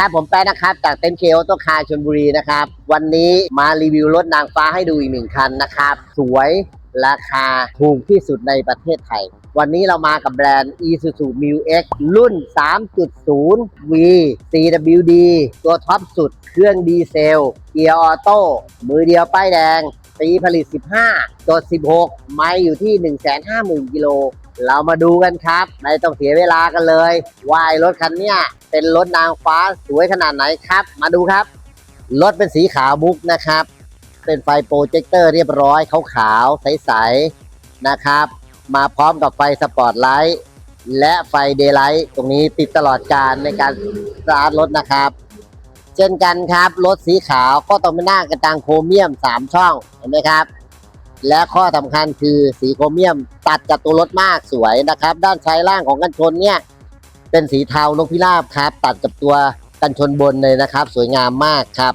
ครับผมแป๊ะนะครับ จากเต็นท์เคโอโตคาชลบุรีนะครับ วันนี้มารีวิวรถนางฟ้าให้ดูอีกหนึ่งคันนะครับ สวยราคาถูกที่สุดในประเทศไทย วันนี้เรามากับแบรนด์ Isuzu m u X รุ่น 3.0 V CWD ตัวท็อปสุด เครื่องดีเซล เกียร์ออโต้ มือเดียวป้ายแดง ปีผลิต 15ตัว16 ไม่อยู่ที่ 150,000 กิโล เรามาดูกันครับ ไม่ต้องเสียเวลากันเลยว่าไอ้รถคันเนี้ยเป็นรถนางฟ้าสวยขนาดไหนครับ มาดูครับ รถเป็นสีขาวมุกนะครับ เป็นไฟโปรเจคเตอร์เรียบร้อยขาวๆใสๆนะครับ มาพร้อมกับไฟสปอร์ตไลท์และไฟเดย์ไลท์ตรงนี้ติดตลอดการในการสตาร์ทรถนะครับ เช่นกันครับ รถสีขาวก็ต้องเป็นหน้ากระจังโครเมียม 3 ช่องเห็นไหมครับ และข้อสำคัญคือสีโครเมียมตัดกับตัวรถมากสวยนะครับ ด้านชายล่างของกันชนเนี่ยเป็นสีเทานกพิราบครับ ตัดกับตัวกันชนบนเลยนะครับ สวยงามมากครับ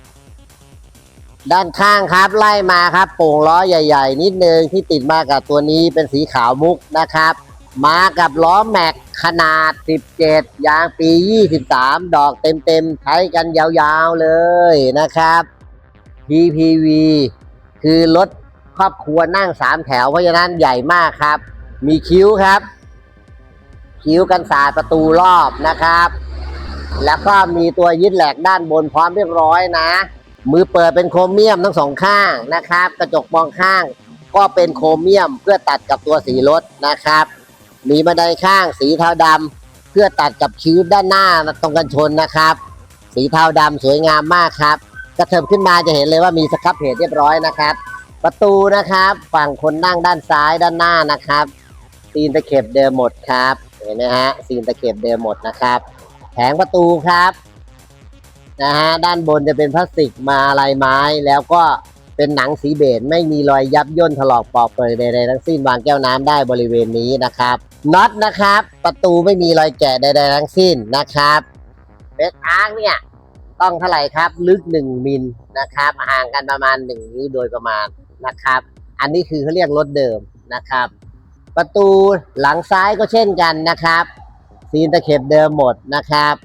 ด้านข้างครับไล่มาครับโป่งล้อใหญ่ ๆ นิดนึงที่ติดมากับตัวนี้เป็นสีขาวมุกนะครับ มากับล้อแม็กขนาด 17 ยางปี 23 ดอกเต็มๆใช้กันยาวๆเลยนะครับ PPV คือรถ ครอบครัวนั่ง3แถวเพราะฉะนั้นใหญ่มากครับ มีคิ้วครับ คิ้วกันสาดประตูรอบนะครับ แล้วก็มีตัวยึดแหลกด้านบนพร้อมเรียบร้อยนะ มือเปิดเป็นโครเมียมทั้งสองข้างนะครับ กระจกมองข้างก็เป็นโครเมียมเพื่อตัดกับตัวสีรถนะครับ มีบันไดข้างสีเทาดำเพื่อตัดกับคิ้วด้านหน้าตรงกันชนนะครับ สีเทาดำสวยงามมากครับ กระเถิบขึ้นมาจะเห็นเลยว่ามีสครับเพจเรียบร้อยนะครับ ประตูนะครับ ฝั่งคนนั่งด้านซ้ายด้านหน้านะครับซีนตะเข็บเดิมหมดครับ เห็นไหมฮะซีนตะเข็บเดิมหมดนะครับ แผงประตูครับนะฮะด้านบนจะเป็นพลาสติกมาลายไม้แล้วก็เป็นหนังสีเบจไม่มีรอยยับย่นถลอกปอกเปรยใดๆทั้งสิ้นวางแก้วน้ำได้บริเวณนี้นะครับน็อตนะครับ ประตูไม่มีรอยแกะใดๆทั้งสิ้นนะครับเบสอาร์คเนี่ยต้องเท่าไหร่ครับ ลึก 1 มิลนะครับห่างกันประมาณ1นิ้วโดยประมาณ นะครับ อันนี้คือเขาเรียกรถเดิมนะครับ ประตูหลังซ้ายก็เช่นกันนะครับซีนตะเข็บเดิมหมดนะครับ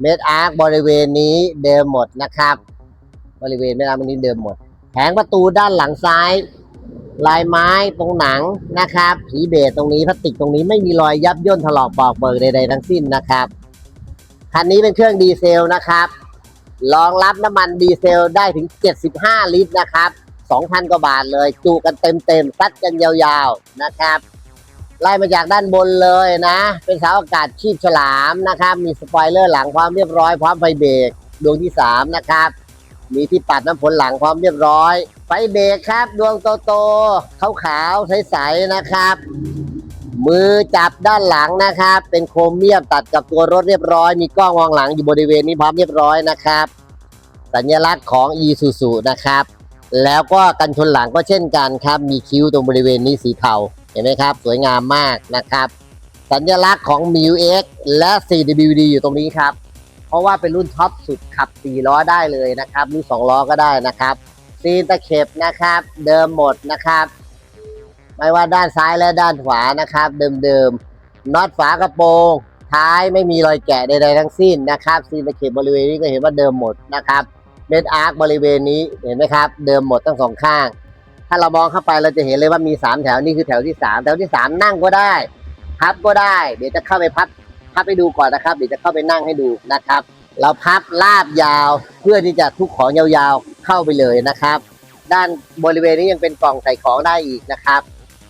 เมดอาร์คบริเวณนี้เดิมหมดนะครับ บริเวณเมดอาร์คนี้เดิมหมด แผงประตูด้านหลังซ้าย ลายไม้ตรงหนังนะครับสีเบจตรงนี้พลาสติกตรงนี้ไม่มีรอยยับย่นถลอกปอกเบิกใดๆทั้งสิ้นนะครับคันนี้เป็นเครื่องดีเซลนะครับรองรับน้ำมันดีเซลได้ถึง 75 ลิตรนะครับ 2,000 กว่าบาทเลยจุกันเต็มๆซัดกันยาวๆนะครับไล่มาจากด้านบนเลยนะ เป็นเสาอากาศชีพฉลามนะครับ มีสปอยเลอร์หลังพร้อมเรียบร้อยพร้อมไฟเบรกดวงที่ 3 นะครับ มีที่ปัดน้ำฝนหลังพร้อมเรียบร้อย ไฟเบรกครับ ดวงโตๆขาวๆใสๆนะครับ มือจับด้านหลังนะครับ เป็นโครเมียมตัดกับตัวรถเรียบร้อย มีกล้องมองหลังอยู่บริเวณนี้พร้อมเรียบร้อยนะครับ สัญลักษณ์ของ e s u s u นะครับ แล้วก็กันชนหลังก็เช่นกันครับ มีคิ้วตรงบริเวณนี้สีเทาเห็นไหมครับ สวยงามมากนะครับ สัญลักษณ์ของ m i u X และ CWD อยู่ตรงนี้ครับ เพราะว่าเป็นรุ่นท็อปสุดขับ 4 ล้อได้เลยนะครับหรือ2ล้อก็ได้นะครับซีนตะเข็บนะครับ เดิมหมดนะครับ ไม่ว่าด้านซ้ายและด้านขวานะครับ เดิมๆน็อตฝากระโปรงท้ายไม่มีรอยแกะใดๆทั้งสิ้นนะครับ ซีนตะเข็บบริเวณนี้ก็เห็นว่าเดิมหมดนะครับ เมดอาร์คบริเวณนี้เห็นไหมครับ เดิมหมดทั้งสองข้าง ถ้าเรามองเข้าไปเราจะเห็นเลยว่ามีสามแถวนี่คือแถวที่สามแถวที่สามนั่งก็ได้พับก็ได้ เดี๋ยวจะเข้าไปพับพับไปดูก่อนนะครับ เดี๋ยวจะเข้าไปนั่งให้ดูนะครับ เราพับลาบยาวเพื่อที่จะทุกของยาวๆเข้าไปเลยนะครับ ด้านบริเวณนี้ยังเป็นกล่องใส่ของได้อีกนะครับ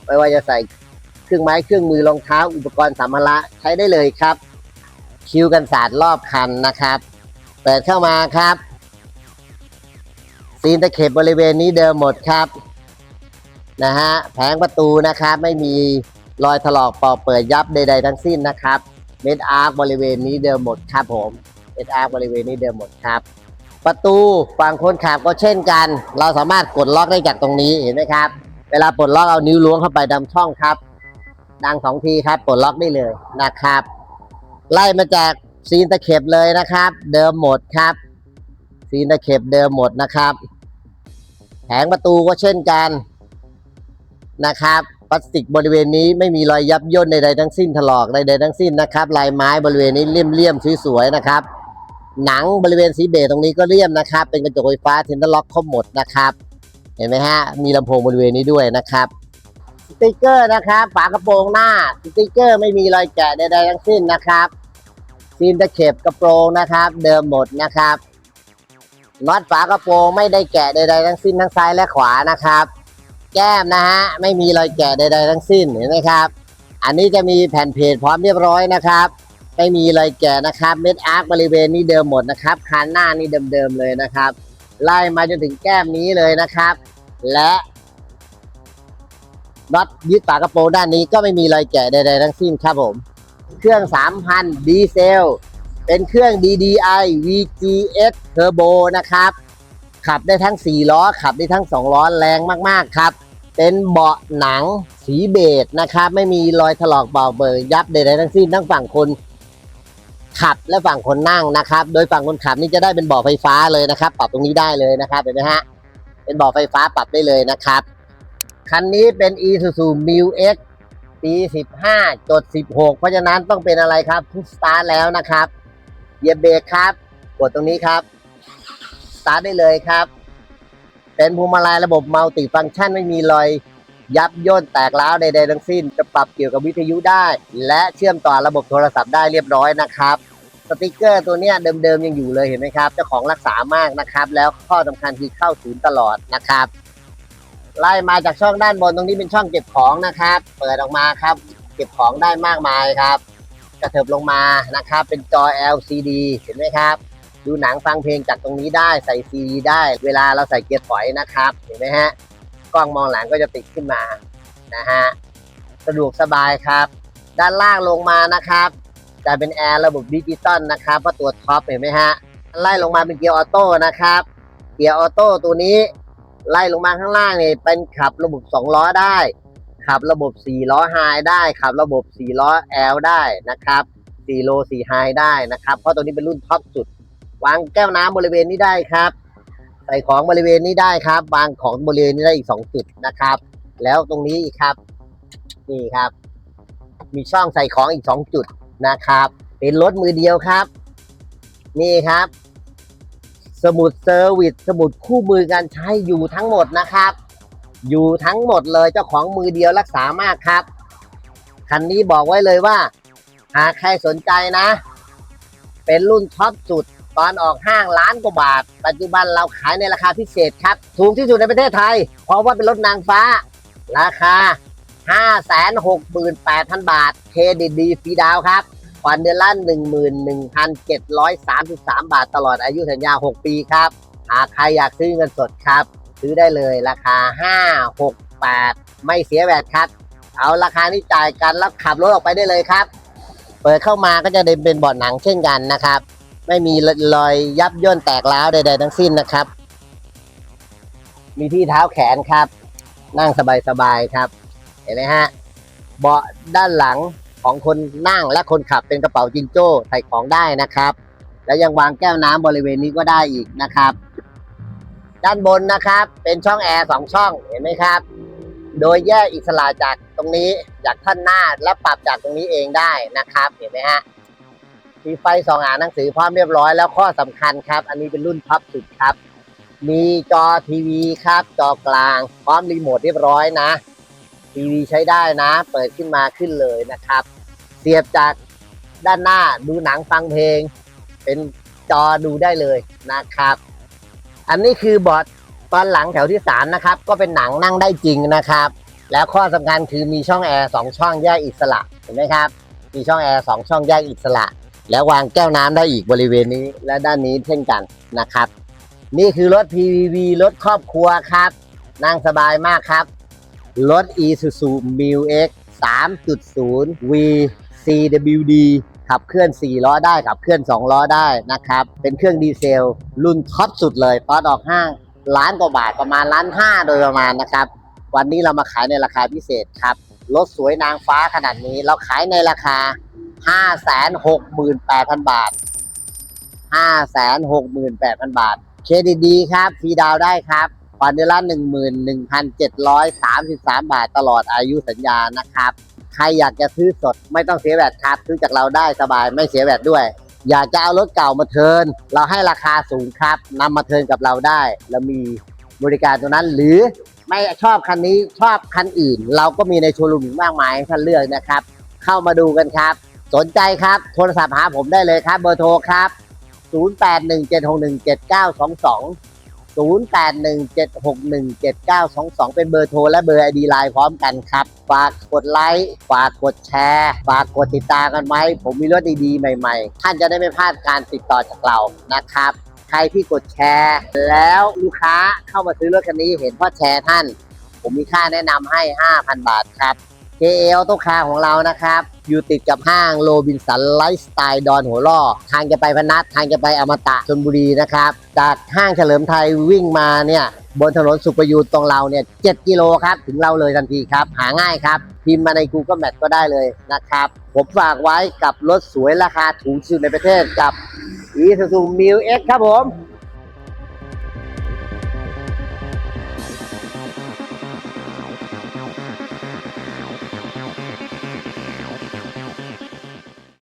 ไม่ว่าจะใส่เครื่องไม้เครื่องมือรองเท้าอุปกรณ์สัมภาระใช้ได้เลยครับ คิวกันศาสาดรอบคันนะครับ เปิดเข้ามาครับ ซีนตะเข็บบริเวณนี้เดิมหมดครับนะฮะแผงประตูนะครับไม่มีรอยถลอกปอกเปิดยับใด ๆ ทั้งสิ้นนะครับเมดอาร์คบริเวณนี้เดิมหมดครับผมเมดอาร์คบริเวณนี้เดิมหมดครับ ประตูฝั่งคนขับก็เช่นกัน เราสามารถกดล็อกได้จากตรงนี้เห็นไหมครับ เวลาปลดล็อกเอานิ้วล้วงเข้าไปดำช่องครับ ดังสองทีครับปลดล็อกได้เลยนะครับ ไล่มาจากซีนตะเข็บเลยนะครับ เดิมหมดครับ ซีนตะเข็บเดิมหมดนะครับ แผงประตูก็เช่นกันนะครับพลาสติกบริเวณนี้ไม่มีรอยยับย่นใดๆทั้งสิ้นถลอกใดๆทั้งสิ้นนะครับลายไม้บริเวณนี้เลี่ยมๆสวยๆนะครับ หนังบริเวณสีเบจตรงนี้ก็เรียมนะครับ เป็นกระจกไฟฟ้าเทนเดอร์ล็อกครบหมดนะครับ เห็นไหมฮะมีลำโพงบริเวณนี้ด้วยนะครับสติกเกอร์นะครับฝากระโปรงหน้าสติกเกอร์ไม่มีรอยแกะใดๆทั้งสิ้นนะครับซีนตะเข็บกระโปรงนะครับ เดิมหมดนะครับ น็อตฝากระโปรงไม่ได้แกะใดๆทั้งสิ้นทั้งซ้ายและขวานะครับ แก้มนะฮะไม่มีรอยแกะใดๆทั้งสิ้นเห็นไหมครับ อันนี้จะมีแผ่นเพจพร้อมเรียบร้อยนะครับ ไม่มีรอยแกะนะครับ เม็ดอาร์คบริเวณนี้เดิมหมดนะครับคานหน้านี่เดิมๆเลยนะครับ ไล่มาจนถึงแก้มนี้เลยนะครับ และน็อตยึดฝากระโปรงด้านนี้ก็ไม่มีรอยแกะใดๆทั้งสิ้นครับผม เครื่อง 3,000 ดีเซล เป็นเครื่อง DDI VGS Turbo นะครับ ขับได้ทั้ง 4 ล้อ ขับได้ทั้ง 2 ล้อแรงมากๆครับ เป็นเบาะหนังสีเบจนะครับ ไม่มีรอยถลอกเบาเบิกยับใดๆทั้งสิ้นทั้งฝั่งคนขับและฝั่งคนนั่งนะครับ โดยฝั่งคนขับนี่จะได้เป็นเบาะไฟฟ้าเลยนะครับ ปรับตรงนี้ได้เลยนะครับเห็นไหมฮะ เป็นเบาะไฟฟ้าปรับได้เลยนะครับ คันนี้เป็น Isuzu Mu X ปี 15จด16 เพราะฉะนั้นต้องเป็นอะไรครับพุชสตาร์ทแล้วนะครับ เหยียบเบรกครับ กดตรงนี้ครับ สตาร์ทได้เลยครับ เป็นพวงมาลัยระบบมัลติฟังก์ชันไม่มีรอยยับย่นแตกร้าวใดๆทั้งสิ้น จะปรับเกี่ยวกับวิทยุได้ และเชื่อมต่อระบบโทรศัพท์ได้เรียบร้อยนะครับสติกเกอร์ตัวเนี้ยเดิมๆยังอยู่เลยเห็นไหมครับเจ้าของรักษามากนะครับ แล้วข้อสำคัญคือเข้าศูนย์ตลอดนะครับ ไล่มาจากช่องด้านบนตรงนี้เป็นช่องเก็บของนะครับ เปิดออกมาครับ เก็บของได้มากมายครับ กระเถิบลงมานะครับ เป็นจอ LCD เห็นไหมครับ ดูหนังฟังเพลงจากตรงนี้ได้ใส่ซีดีได้เวลาเราใส่เกียร์ถอยนะครับ เห็นไหมฮะกล้องมองหลังก็จะติดขึ้นมานะฮะสะดวกสบายครับ ด้านล่างลงมานะครับจะเป็นแอร์ระบบดิจิตอลนะครับเพราะตัวท็อปเห็นไหมฮะไล่ลงมาเป็นเกียร์ออโต้นะครับ เกียร์ออโต้ตัวนี้ ไล่ลงมาข้างล่างนี่เป็นขับระบบ2ล้อได้ ขับระบบ4ล้อไฮได้ขับระบบ4ล้อ L ได้นะครับ4โล4ไฮได้นะครับเพราะตัวนี้เป็นรุ่นท็อปสุด วางแก้วน้ำบริเวณนี้ได้ครับ ใส่ของบริเวณนี้ได้ครับ วางของบริเวณนี้ได้อีก 2 จุดนะครับ แล้วตรงนี้อีกครับนี่ครับ มีช่องใส่ของอีก 2 จุดนะครับ เป็นรถมือเดียวครับ นี่ครับ สมุดเซอร์วิสสมุดคู่มือการใช้อยู่ทั้งหมดนะครับ อยู่ทั้งหมดเลยเจ้าของมือเดียวรักษามากครับ คันนี้บอกไว้เลยว่า หากใครสนใจนะ เป็นรุ่นท็อปสุดตอนออกห้างล้านกว่าบาท ปัจจุบันเราขายในราคาพิเศษครับ ถูกที่สุดในประเทศไทย เพราะว่าเป็นรถนางฟ้า ราคา 568,000 บาท เครดิตดีฟรีดาวครับผ่อนเดือนละ11,733 บาทตลอดอายุสัญญา 6 ปีครับ หากใครอยากซื้อเงินสดครับ ซื้อได้เลยราคา 5 6 8 ไม่เสียแวดครับ เอาราคานี้จ่ายกันแล้วขับรถออกไปได้เลยครับ เปิดเข้ามาก็จะได้เป็นเบาะหนังเช่นกันนะครับ ไม่มีรอยยับย่นแตกร้าวใดๆทั้งสิ้นนะครับ มีที่เท้าแขนครับ นั่งสบายๆครับ เห็นไหมฮะเบาะด้านหลังของคนนั่งและคนขับเป็นกระเป๋าจิงโจ้ใส่ของได้นะครับ แล้วยังวางแก้วน้ำบริเวณนี้ก็ได้อีกนะครับ ด้านบนนะครับ เป็นช่องแอร์สองช่องเห็นไหมครับ โดยแยกอิสระจากตรงนี้จากท่านหน้าและปรับจากตรงนี้เองได้นะครับเห็นไหมฮะมีไฟสองอ่านหนังสือพร้อมเรียบร้อยแล้วข้อสำคัญครับ อันนี้เป็นรุ่นท็อปสุดครับ มีจอทีวีครับ จอกลาง พร้อมรีโมทเรียบร้อยนะทีวีใช้ได้นะ เปิดขึ้นมาขึ้นเลยนะครับ เสียบจากด้านหน้าดูหนังฟังเพลง เป็นจอดูได้เลยนะครับ อันนี้คือบอดตอนหลังแถวที่สามนะครับ ก็เป็นหนังนั่งได้จริงนะครับ แล้วข้อสำคัญคือมีช่องแอร์สองช่องแยกอิสระเห็นไหมครับ มีช่องแอร์สองช่องแยกอิสระ แล้ววางแก้วน้ำได้อีกบริเวณนี้ และด้านนี้เช่นกันนะครับ นี่คือรถ PVV รถครอบครัวครับ นั่งสบายมากครับ รถ Isuzu Mu X 3.0 V CWD ขับเคลื่อน 4 ล้อได้ ขับเคลื่อน 2 ล้อได้นะครับ เป็นเครื่องดีเซล รุ่นท็อปสุดเลยตอนออกห้างล้านกว่าบาทประมาณล้านห้าโดยประมาณนะครับ วันนี้เรามาขายในราคาพิเศษครับ รถสวยนางฟ้าขนาดนี้ เราขายในราคา 568,000 บาท 568,000 บาท เครดิตดีครับ ฟรีดาวน์ได้ครับผ่อนเดือนละ11,733 บาทตลอดอายุสัญญานะครับ ใครอยากจะซื้อสด ไม่ต้องเสียแวดครับซื้อจากเราได้สบายไม่เสียแวดด้วย อยากจะเอารถเก่ามาเทิร์นเราให้ราคาสูงครับนำมาเทิร์นกับเราได้เรามีบริการตรงนั้นหรือไม่ชอบคันนี้ชอบคันอื่น เราก็มีในโชว์รูมมากมายให้ท่านเลือกนะครับ เข้ามาดูกันครับ สนใจครับโทรศัพท์หาผมได้เลยครับเบอร์โทรครับ 0817617922 0817617922 เป็นเบอร์โทรและเบอร์ ID ไลน์พร้อมกันครับ ฝากกดไลค์ฝากกดแชร์ฝากกดติดตามกันไว้ ผมมีรถดีๆ ใหม่ๆ ท่านจะได้ไม่พลาดการติดต่อจากเรานะครับ ใครที่กดแชร์ แล้วลูกค้าเข้ามาซื้อรถคันนี้เห็นเพ่อแชร์ท่าน ผมมีค่าแนะนำให้ 5,000 บาทครับ KA อ u โตคาของเรานะครับ อยู่ติดกับห้างโรบินสันไลฟ์สไตล์ดอนหัวล่อ ทางจะไปพนัสทางจะไปอมตะชนบุรีนะครับ จากห้างเฉลิมไทยวิ่งมาเนี่ยบนถนนสุขประยูนตรงเราเนี่ย7กิโลครับถึงเราเลยทันทีครับ หาง่ายครับ พิมพ์มาใน Google Map ก็ได้เลยนะครับ ผมฝากไว้กับรถสวยราคาถูกสุดในประเทศกับ Isuzu Mu X ครับผม